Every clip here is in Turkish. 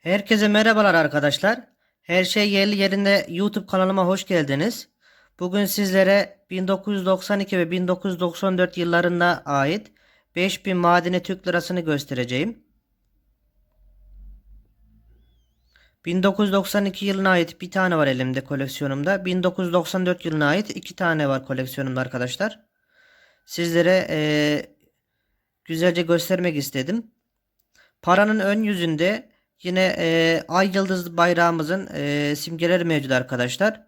Herkese merhabalar arkadaşlar. Her şey yerli yerinde YouTube kanalıma hoş geldiniz. Bugün sizlere 1992 ve 1994 yıllarına ait 5000 madeni Türk lirasını göstereceğim. 1992 yılına ait bir tane var elimde koleksiyonumda. 1994 yılına ait iki tane var koleksiyonumda arkadaşlar. Sizlere eee, güzelce göstermek istedim. Paranın ön yüzünde yine e, ay yıldız bayrağımızın e, simgeleri mevcut arkadaşlar.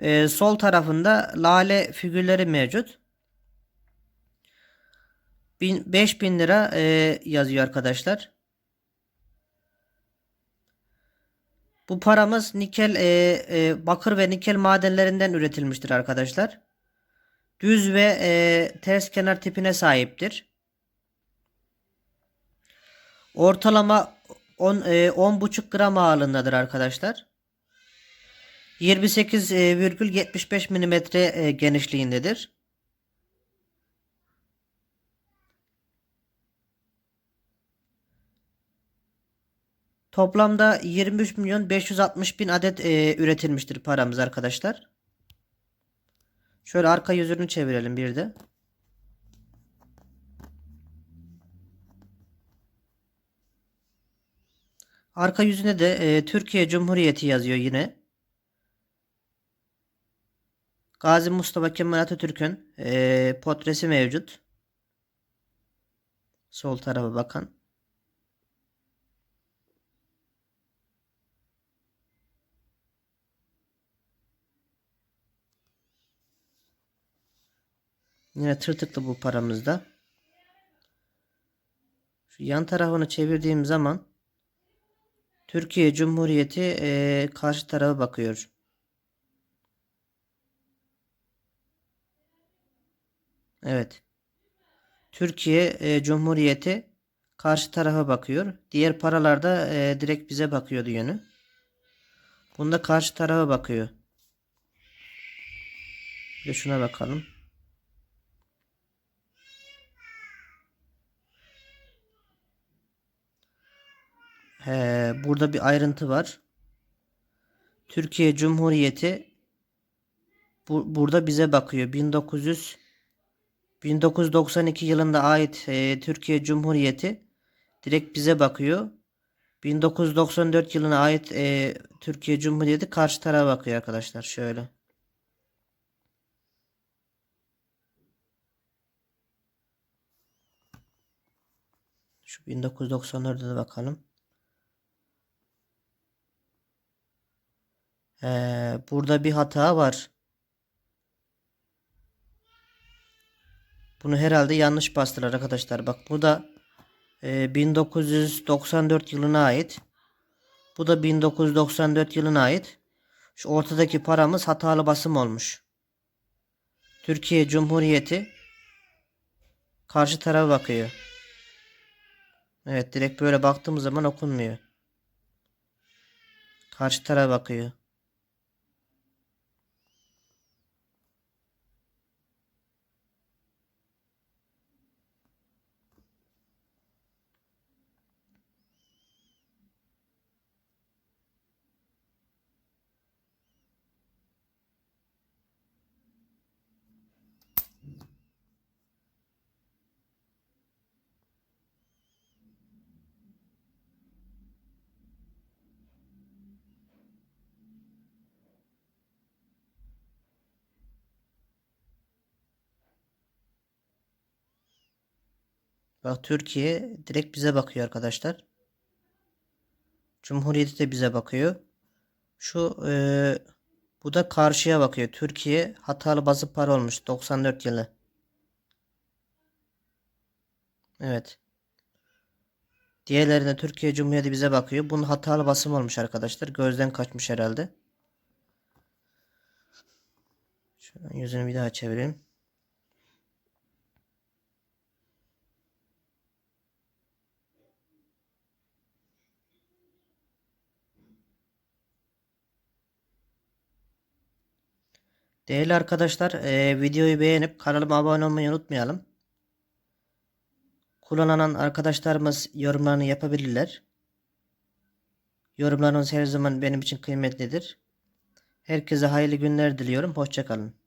E, sol tarafında lale figürleri mevcut. Bin- 5000 lira e, yazıyor arkadaşlar. Bu paramız nikel, e, e, bakır ve nikel madenlerinden üretilmiştir arkadaşlar. Düz ve e, ters kenar tipine sahiptir. Ortalama 10 e, 10,5 gram ağırlığındadır arkadaşlar. 28,75 milimetre e, genişliğindedir. Toplamda 23 milyon 560 bin adet e, üretilmiştir paramız arkadaşlar. Şöyle arka yüzünü çevirelim bir de. Arka yüzüne de e, Türkiye Cumhuriyeti yazıyor yine. Gazi Mustafa Kemal Atatürk'ün e, portresi mevcut. Sol tarafa bakan. Yine tırtıklı bu paramızda. Şu yan tarafını çevirdiğim zaman Türkiye Cumhuriyeti eee, karşı tarafa bakıyor. Evet. Türkiye eee, Cumhuriyeti karşı tarafa bakıyor. Diğer paralarda eee, direkt bize bakıyordu yönü. Bunda karşı tarafa bakıyor. Bir de şuna bakalım. He, burada bir ayrıntı var. Türkiye Cumhuriyeti bu, burada bize bakıyor. 1900 1992 yılında ait e, Türkiye Cumhuriyeti direkt bize bakıyor. 1994 yılına ait e, Türkiye Cumhuriyeti karşı tarafa bakıyor arkadaşlar. Şöyle. Şu 1994'e de bakalım. Ee, burada bir hata var. Bunu herhalde yanlış bastılar arkadaşlar. Bak bu da e, 1994 yılına ait. Bu da 1994 yılına ait. Şu ortadaki paramız hatalı basım olmuş. Türkiye Cumhuriyeti karşı tarafa bakıyor. Evet direkt böyle baktığımız zaman okunmuyor. Karşı tarafa bakıyor. Bak Türkiye direkt bize bakıyor arkadaşlar. Cumhuriyeti de bize bakıyor. Şu eee, bu da karşıya bakıyor. Türkiye hatalı bazı para olmuş 94 yılı. Evet. Diğerlerinde Türkiye Cumhuriyeti bize bakıyor. Bunun hatalı basım olmuş arkadaşlar. Gözden kaçmış herhalde. Şuradan yüzünü bir daha çevireyim. Değerli arkadaşlar, eee, videoyu beğenip kanalıma abone olmayı unutmayalım. Kullanan arkadaşlarımız yorumlarını yapabilirler. Yorumlarınız her zaman benim için kıymetlidir. Herkese hayırlı günler diliyorum. Hoşçakalın.